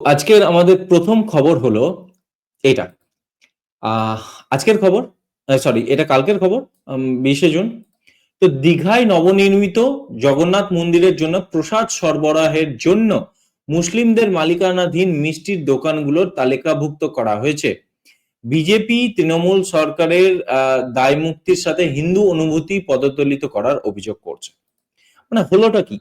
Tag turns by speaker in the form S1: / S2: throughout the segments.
S1: আজকের আমাদের প্রথম খবর হলো এটা আজকের খবর সরি এটা কালকের খবর বিশে জুন। তো দীঘায় নবনির্মিত জগন্নাথ মন্দিরের জন্য প্রসাদ সরবরাহের জন্য মুসলিমদের মালিকানাধীন মিষ্টির দোকানগুলোর তালিকাভুক্ত করা হয়েছে। বিজেপি, তৃণমূল সরকারের দায় মুক্তির সাথে হিন্দু অনুভূতি পদদলিত করার অভিযোগ করছে। মানে হলোটা কি?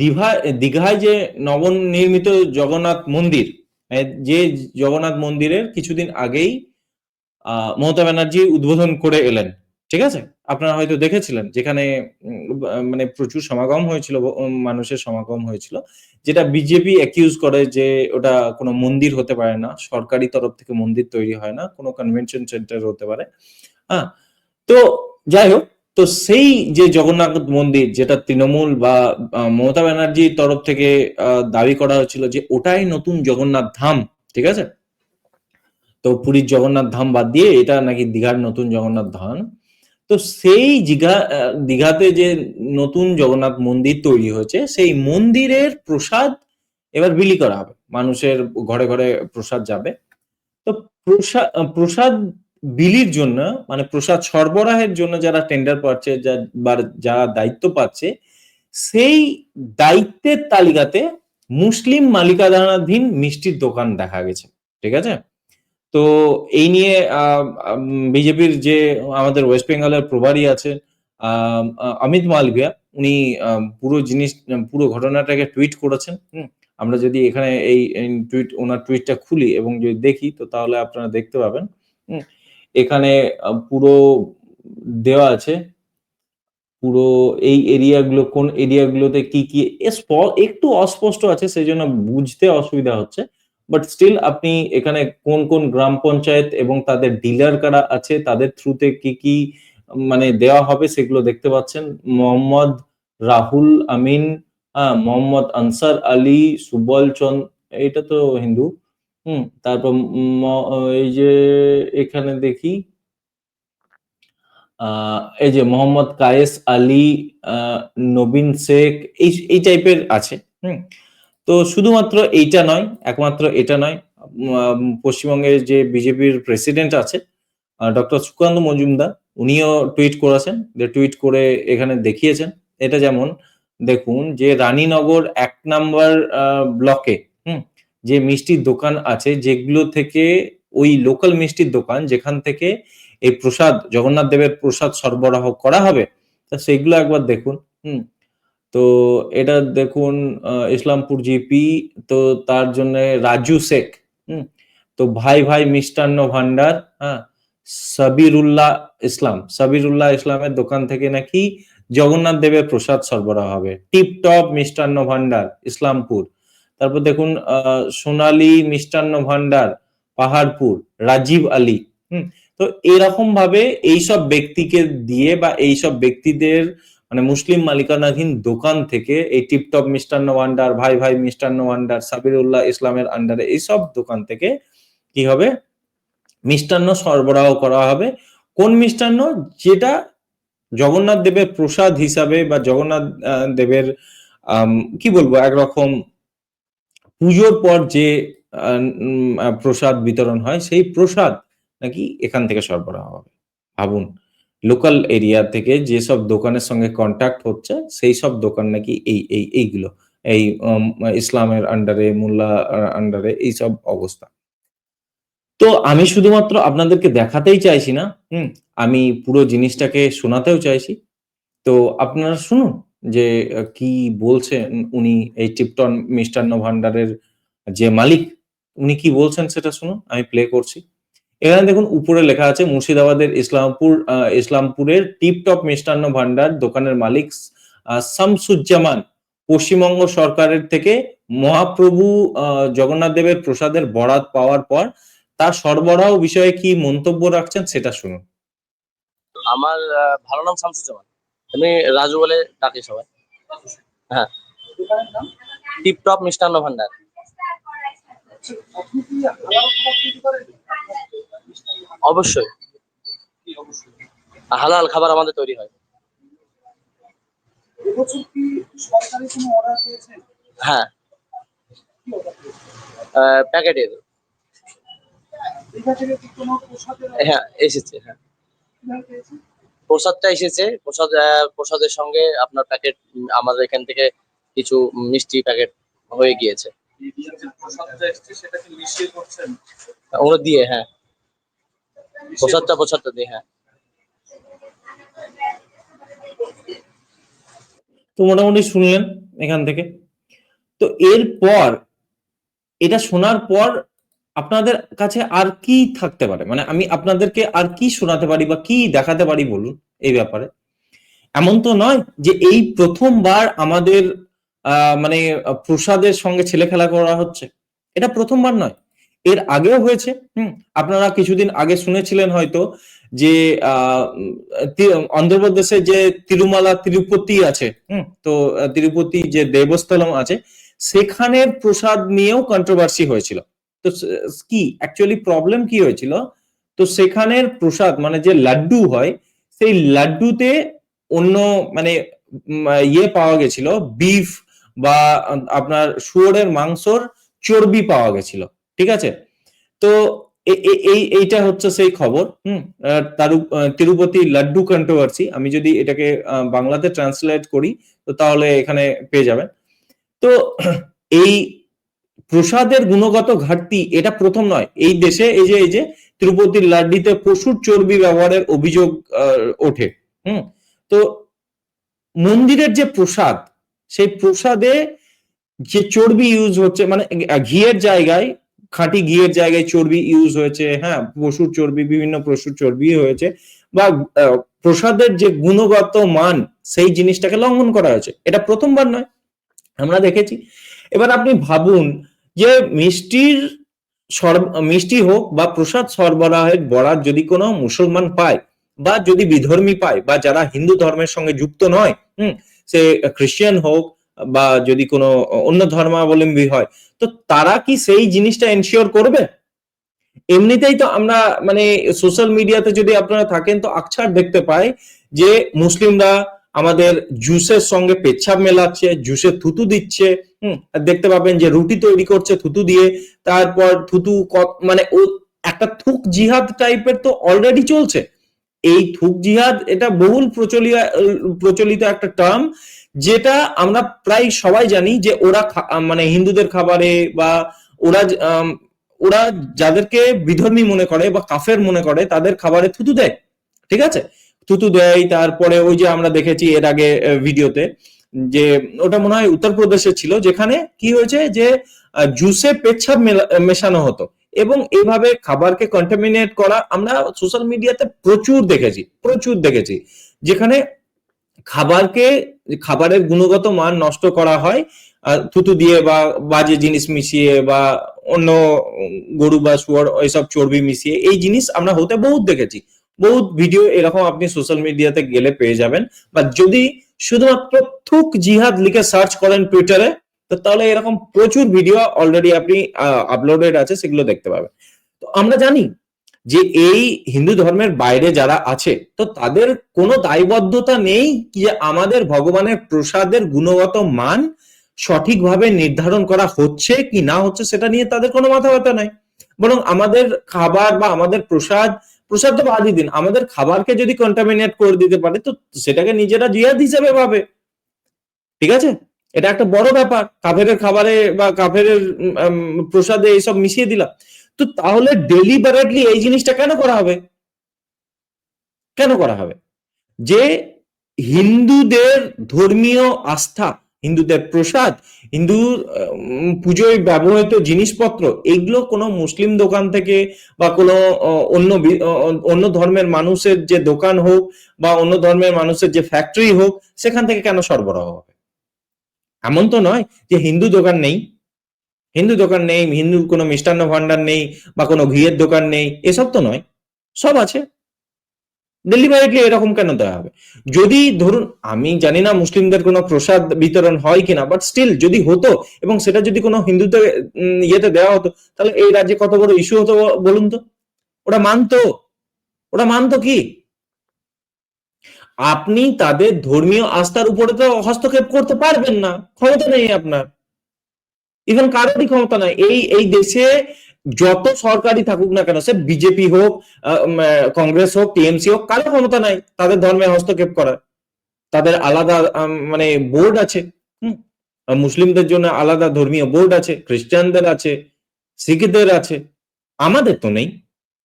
S1: দীঘা, দীঘায় যে নবনির্মিত জগন্নাথ মন্দির যে জগন্নাথ মন্দিরের কিছুদিন আগেই মমতা ব্যানার্জি উদ্বোধন করে এলেন, ঠিক আছে? আপনারা হয়তো দেখেছিলেন, যেখানে মানে প্রচুর সমাগম হয়েছিল মানুষের সমাগম হয়েছিল, যেটা বিজেপি অ্যাকিউজ করে যে ওটা কোনো মন্দির হতে পারে না, সরকারি তরফ থেকে মন্দির তৈরি হয় না, কোনো কনভেনশন সেন্টার হতে পারে হ্যাঁ? তো যাই হোক তো সেই যে জগন্নাথ মন্দির, যেটা তৃণমূল বা মমতা ব্যানার্জির তরফ থেকে দাবি করা হয়েছিল যে ওটাই নতুন জগন্নাথ ধাম, ঠিক আছে? তো পুরীর জগন্নাথ ধাম বাদ দিয়ে এটা নাকি দীঘার নতুন জগন্নাথ ধাম। তো সেই দীঘা দীঘাতে যে নতুন জগন্নাথ মন্দির তৈরি হয়েছে, সেই মন্দিরের প্রসাদ এবার বিলি করা হবে। মানুষের ঘরে ঘরে প্রসাদ যাবে। তো প্রসাদ প্রসাদ বিলির জন্য মানে প্রসাদ সরবরাহের জন্য যারা টেন্ডার পাচ্ছে যারা দায়িত্ব পাচ্ছে, সেই দায়িত্বের তালিকাতে মুসলিম মালিকানাধীন মিষ্টির দোকান দেখা গেছে। ঠিক আছে? তো এই নিয়ে বিজেপির যে আমাদের ওয়েস্ট বেঙ্গলের প্রভারী আছে অমিত মালভিয়া, উনি পুরো জিনিস, পুরো ঘটনাটাকে টুইট করেছেন। আমরা যদি এখানে এই টুইট, ওনার টুইটটা খুলি এবং যদি দেখি, তো তাহলে আপনারা দেখতে পাবেন। এখানে পুরো দেওয়া আছে। পুরো এই এরিয়াগুলো কোন এরিয়াগুলোতে কি কি একটু অস্পষ্ট আছে সেই জন্য বুঝতে অসুবিধা হচ্ছে। বাট স্টিল আপনি এখানে কোন কোন গ্রাম পঞ্চায়েত এবং তাদের ডিলার কারা আছে, তাদের থ্রুতে কি কি মানে দেওয়া হবে সেগুলো দেখতে পাচ্ছেন। মোহাম্মদ রাহুল আমিন হ্যাঁ মোহাম্মদ আনসার আলী, সুবল চন্দ এটা তো হিন্দু। হুম, তারপর এই যে এখানে দেখি এই যে মোহাম্মদ কায়েস আলী নবীন শেখ, এই এই টাইপের আছে, হুম। তো শুধুমাত্র এইটা নয়, একমাত্র এটা নয় পশ্চিমবঙ্গের যে বিজেপির প্রেসিডেন্ট আছে ডক্টর সুকান্ত মজুমদার, উনিও টুইট করেছেন, যে টুইট করে এখানে দেখিয়েছেন। এটা যেমন, দেখুন যে রানীনগর এক নাম্বার ব্লকে যে মিষ্টির দোকান আছে, যেগুলো থেকে ওই লোকাল মিষ্টির দোকান, যেখান থেকে এই প্রসাদ, জগন্নাথ দেবের প্রসাদ সরবরাহ করা হবে, তা সেগুলো একবার দেখুন, হুম। তো এটা দেখুন ইসলামপুর জিপি, তো তার জন্য রাজু শেখ, হুম। তো ভাই ভাই মিষ্টান্ন ভান্ডার হ্যাঁ সাবিরুল্লাহ ইসলাম, সাবিরুল্লাহ ইসলামের দোকান থেকে নাকি জগন্নাথ দেবের প্রসাদ সরবরাহ হবে। টিপটপ মিষ্টান্ন ভান্ডার, ইসলামপুর। তারপর দেখুন সোনালী মিষ্টান্ন ভান্ডার, পাহাড়পুর, রাজীব আলী, হুম? তো এরকম ভাবে এইসব ব্যক্তিকে দিয়ে বা এইসব ব্যক্তিদের মানে মুসলিম মালিকানাধীন দোকান থেকে এই টিপটপ মিষ্টান্ন ভান্ডার, ভাই ভাই মিষ্টান্ন ভান্ডার, সাবিরুল্লাহ ইসলামের আন্ডারে এইসব দোকান থেকে কি হবে? মিষ্টান্ন সরবরাহ করা হবে। কোন মিষ্টান্ন? যেটা জগন্নাথ দেবের প্রসাদ হিসাবে বা জগন্নাথ দেবের কি বলব, একরকম পুজোর পর যে প্রসাদ বিতরণ হয়, সেই প্রসাদ নাকি এখান থেকে সরবরাহ হবে। ভাবুন লোকাল এরিয়া থেকে যেসব দোকানের সঙ্গে কন্ট্যাক্ট হচ্ছে, সেই সব দোকান নাকি এই এই, এইগুলো, এই ইসলামের আন্ডারে মোল্লা আন্ডারে এইসব অবস্থা। তো আমি শুধুমাত্র আপনাদেরকে দেখাতেই চাইছি না, হুম, আমি পুরো জিনিসটাকে শোনাতেও চাইছি। তো আপনারা শুনুন যে কি বলছেন উনি এই টিপটন মিষ্টান্ন ভান্ডারের যে মালিক উনি কি বলছেন সেটা শুনুন আমি প্লে করছি। এখানে দেখুন উপরে লেখা আছে মুর্শিদাবাদের ইসলামপুর আহ, ইসলামপুরের টিপটপ মিষ্টান্ন ভান্ডার দোকানের মালিক আহ, শামসুজ্জামান পশ্চিমবঙ্গ সরকারের থেকে মহাপ্রভু আহ, জগন্নাথ দেবের প্রসাদের বরাত পাওয়ার পর তার সরবরাহ বিষয়ে কি মন্তব্য রাখছেন সেটা শুনুন।
S2: আমার আহ, ভালো নাম শামসুজ্জামান। আমি রাজু বলে ডাকি সবাই। হ্যাঁ। টিপটপ মিষ্টান্ন ভান্ডার। অবশ্যই। হালাল খাবার আমাদের তৈরি হয়। হ্যাঁ? প্যাকেটের। হ্যাঁ এসেছে হ্যাঁ? প্রসাদটা এসেছে। প্রসাদ প্রসাদের সঙ্গে আপনার প্যাকেট আমাদের এখান থেকে কিছু মিষ্টি প্যাকেট হয়ে গিয়েছে।
S3: প্রসাদটা এসছে সেটা কি মিশিয়ে করছেন?
S2: ওগুলো দিয়ে হ্যাঁ। প্রসাদটা প্রসাদটা দিয়ে হ্যাঁ।
S1: তো মোটামুটি শুনলেন এখান থেকে। তো এরপর এটা শোনার পর আপনাদের কাছে আর কি থাকতে পারে? মানে আমি আপনাদেরকে আর কি শোনাতে পারি বা কি দেখাতে পারি বলুন এই ব্যাপারে? এমন তো নয় যে এই প্রথমবার আমাদের মানে প্রসাদের সঙ্গে ছেলে খেলা করা হচ্ছে। এটা প্রথমবার নয়। এর আগেও হয়েছে হুম? আপনারা কিছুদিন আগে শুনেছিলেন হয়তো যে আহ, অন্ধ্রপ্রদেশে যে তিরুমালা তিরুপতি আছে হুম? তো তিরুপতি যে দেবস্থলম আছে সেখানের প্রসাদ নিয়েও কন্ট্রোভার্সি হয়েছিল। তো কি? অ্যাকচুয়ালি প্রবলেম কি হয়েছিল? তো সেখানের প্রসাদ মানে যে লাড্ডু হয়, সেই লাড্ডুতে অন্য মানে ইয়ে পাওয়া গেছিল বিফ বা আপনার শুয়োরের মাংসর চর্বি পাওয়া গেছিল, ঠিক আছে? তো এই, এইটা হচ্ছে সেই খবর, হুম? তারু- তিরুপতি লাড্ডু কন্ট্রোভার্সি আমি যদি এটাকে বাংলাতে ট্রান্সলেট করি, তো তাহলে এখানে পেয়ে যাবেন। তো এই প্রসাদের গুণগত ঘাটতি এটা প্রথম নয়। এই দেশে, এই যে এই যে তিরুপতির লাড্ডিতে প্রচুর চর্বি ব্যবহারের অভিযোগ ওঠে। হুম? তো মন্দিরের যে প্রসাদ, সেই প্রসাদে যে চর্বি ইউজ হচ্ছে মানে ঘিয়ের জায়গায়, খাঁটি ঘিয়ের জায়গায় চর্বি ইউজ হয়েছে হ্যাঁ পশুর চর্বি, বিভিন্ন পশুর চর্বি হয়েছে, বা প্রসাদের যে গুণগত মান, সেই জিনিসটাকে লঙ্ঘন করা হয়েছে। এটা প্রথমবার নয়। আমরা দেখেছি। এবার আপনি ভাবুন যে মিষ্টির মিষ্টি হোক বা প্রসাদ সরবরাহের বরাত যদি কোনো মুসলমান পায় বা যদি বিধর্মী পায় বা যারা হিন্দু ধর্মের সঙ্গে যুক্ত নয়, হুম, সে খ্রিস্টান হোক বা যদি কোনো অন্য ধর্মাবলম্বী হয়, তো তারা কি সেই জিনিসটা এনশিওর করবে? এমনিতেই তো আমরা মানে সোশ্যাল মিডিয়াতে যদি আপনারা থাকেন তো আকছার দেখতে পাই যে মুসলিমরা আমাদের জুসের সঙ্গে পেচ্ছাপ মেলাচ্ছে, জুসে থুতু দিচ্ছে, হুম দেখতে পাবেন যে রুটি তৈরি করছে থুতু দিয়ে, তারপর থুতু মানে ও একটা থুক জিহাদ টাইপের তো অলরেডি চলছে। এই থুক জিহাদ, এটা বহুল প্রচলিত প্রচলিত একটা টার্ম যেটা আমরা প্রায় সবাই জানি যে ওরা মানে হিন্দুদের খাবারে বা ওরা ওরা যাদেরকে বিধর্মী মনে করে বা কাফের মনে করে, তাদের খাবারে থুতু দেয়। ঠিক আছে? থুতু দেয়, তারপরে ওই যে আমরা দেখেছি এর আগে ভিডিওতে যে ওটা মনে হয় উত্তরপ্রদেশে ছিল, যেখানে কি হয়েছে যে জুসে পেচ্ছাপ মেশানো হতো এবং এইভাবে খাবারকে কন্টামিনেট করা আমরা সোশ্যাল মিডিয়াতে প্রচুর দেখেছি প্রচুর দেখেছি। যেখানে খাবারকে, খাবারের গুণগত মান নষ্ট করা হয় থুতু দিয়ে বা বাজে জিনিস মিশিয়ে বা অন্য গরু বা শুয়ার এইসব চর্বি মিশিয়ে, এই জিনিস আমরা হতে বহুত দেখেছি। বহুত ভিডিও এরকম আপনি সোশ্যাল মিডিয়াতে গেলে পেয়ে যাবেন। বা যদি শুধুমাত্র থুক জিহাদ লিখে সার্চ করেন টুইটারে তো তাহলে এরকম প্রচুর ভিডিও অলরেডি আপনি আপলোডেড আছে, সেগুলো দেখতে পাবেন। তো আমরা জানি যে এই হিন্দু ধর্মের বাইরে যারা আছে, তো তাদের কোনো দায়বদ্ধতা নেই যে আমাদের ভগবানের প্রসাদের গুণগত মান সঠিকভাবে নির্ধারণ করা হচ্ছে কি না হচ্ছে, সেটা নিয়ে তাদের কোনো মাথা ব্যথা নাই। বরং আমাদের খাবার বা আমাদের প্রসাদ প্রসাদ তো বাদই দিন। আমাদের খাবারকে যদি কন্টামিনেট করে দিতে পারে, তো সেটাকে নিজেরা জিয়াদ হিসেবে ভাবে ঠিক আছে? এটা একটা বড় ব্যাপার। কাফের খাবারে বা কাফের প্রসাদে এইসব মিশিয়ে দিলাম। তো তাহলে ডেলিবারেটলি এই জিনিসটা কেন করা হবে? কেন করা হবে? যে হিন্দুদের ধর্মীয় আস্থা হিন্দুদের প্রসাদ, হিন্দু পুজোয় ব্যবহৃত জিনিসপত্র, এগুলো কোনো মুসলিম দোকান থেকে বা কোনো অন্য অন্য ধর্মের মানুষের যে দোকান হোক বা অন্য ধর্মের মানুষের যে ফ্যাক্টরি হোক, সেখান থেকে কেন সরবরাহ হবে? এমন তো নয় যে হিন্দু দোকান নেই। হিন্দু দোকান নেই হিন্দু কোনো মিষ্টান্ন ভান্ডার নেই বা কোনো ঘিয়ের দোকান নেই, এসব তো নয়। সব আছে। ডেলিভারিটলি এরকম কেন দেওয়া হবে? যদি ধরুন, আমি জানি না মুসলিমদের কোনো প্রসাদ বিতরণ হয় কিনা বাট স্টিল যদি হতো এবং সেটা যদি কোনো হিন্দুদের ইয়েতে দেওয়া হতো, তাহলে এই রাজ্যে কত বড় ইস্যু হতো বলুন তো? ওরা মানতো। ওরা মানতো কি? আপনি তাদের ধর্মীয় আস্থার উপরে তো হস্তক্ষেপ করতে পারবেন না। ক্ষমতা নেই আপনার। ইভেন কারোরই ক্ষমতা নাই। এই এই দেশে যত সরকারই থাকুক না কেন, সে বিজেপি হোক কংগ্রেস হোক টিএমসি হোক, কারও ক্ষমতা নাই। তাদের ধর্মে হস্তক্ষেপ করার। তাদের আলাদা মানে বোর্ড আছে। মুসলিমদের জন্য আলাদা ধর্মীয় বোর্ড আছে, খ্রিস্টানদের আছে, শিখদের আছে। আমাদের তো নেই।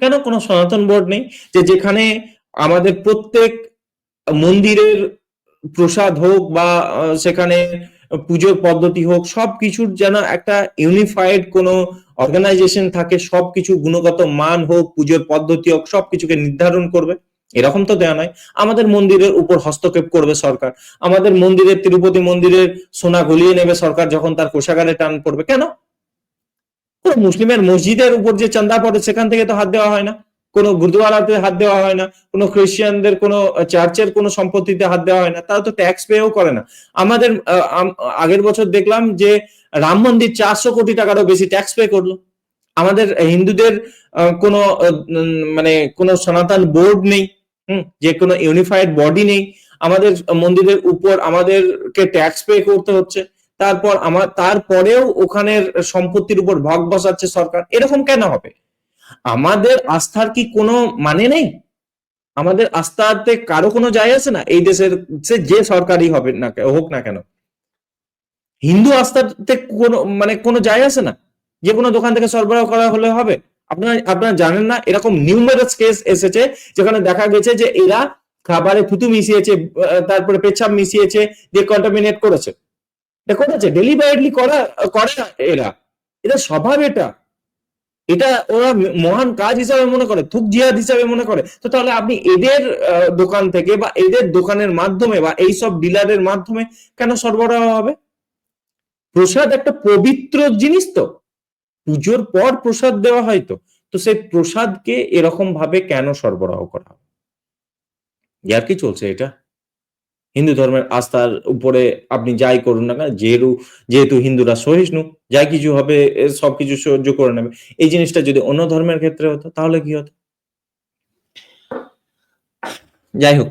S1: কেন? কোনো সনাতন বোর্ড নেই। যে যেখানে আমাদের প্রত্যেক মন্দিরের প্রসাদ হোক বা সেখানে পুজোর পদ্ধতি হোক সবকিছুর যেন একটা ইউনিফাইড কোনো অর্গানাইজেশন থাকে সবকিছু গুণগত মান হোক, পুজোর পদ্ধতি হোক সবকিছুকে নির্ধারণ করবে। এরকম তো দেওয়া নয়। আমাদের মন্দিরের উপর হস্তক্ষেপ করবে সরকার। আমাদের মন্দিরের তিরুপতি মন্দিরের সোনা গলিয়ে নেবে সরকার যখন তার কোষাগারে টান পড়বে। কেন? মুসলিমের মসজিদের উপর যে চান্দা পড়ে, সেখান থেকে তো হাত দেওয়া হয় না। কোনো গুরুদুয়ারাতে হাত দেওয়া হয় না, কোনো খ্রিস্টানদের কোনো চার্চের কোনো সম্পত্তিতে হাত দেওয়া হয় না, তারা তো ট্যাক্স পেও করে না। আমাদের আগের বছর দেখলাম যে রাম মন্দির চারশো কোটি টাকারও বেশি ট্যাক্স পে করল। আমাদের হিন্দুদের কোনো মানে কোনো সনাতন বোর্ড নেই, হুম, যে কোনো ইউনিফাইড বডি নেই। আমাদের মন্দিরের উপর আমাদেরকে ট্যাক্স পে করতে হচ্ছে। তারপর আমার, তারপরেও ওখানের সম্পত্তির উপর ভাগ বসাচ্ছে সরকার। এরকম কেন হবে? আমাদের আস্থার কি কোনো মানে নেই? আমাদের আস্থাতে কারও কোনো যায় আছে না? এই দেশের সে যে সরকারই হবে না হোক না কেন। হিন্দু আস্থাতে কোনো মানে কোনো যায় আসে না? যে কোনো দোকান থেকে সরবরাহ করা হলে হবে। আপনারা আপনারা জানেন না, এরকম নিউমেরাস কেস এসেছে, যেখানে দেখা গেছে যে এরা খাবারে থুতু মিশিয়েছে তারপরে পেচ্ছাপ মিশিয়েছে দিয়ে কন্টামিনেট করেছে। এটা করেছে ডেলিভারেটলি করা, করে না এরা। এটা স্বভাব এটা। এটা ওরা মহান কাজ হিসাবে মনে করে, থুক জিহাদ হিসাবে মনে করে। তো তাহলে আপনি এদের দোকান থেকে বা এদের দোকানের মাধ্যমে বা এইসব ডিলারের মাধ্যমে কেন সরবরাহ হবে? প্রসাদ একটা পবিত্র জিনিস তো। পুজোর পর প্রসাদ দেওয়া হয় তো। তো সেই প্রসাদকে এরকম ভাবে কেন সরবরাহ করা হবে? ইয়ার কি চলছে এটা? হিন্দু ধর্মের আস্থার উপরে আপনি যাই করুন না যেহেতু যেহেতু হিন্দুরা সহিষ্ণু, যাই কিছু হবে সবকিছু সহ্য করে নেবে। এই জিনিসটা যদি অন্য ধর্মের ক্ষেত্রে হতো, তাহলে কি হতো? যাই হোক।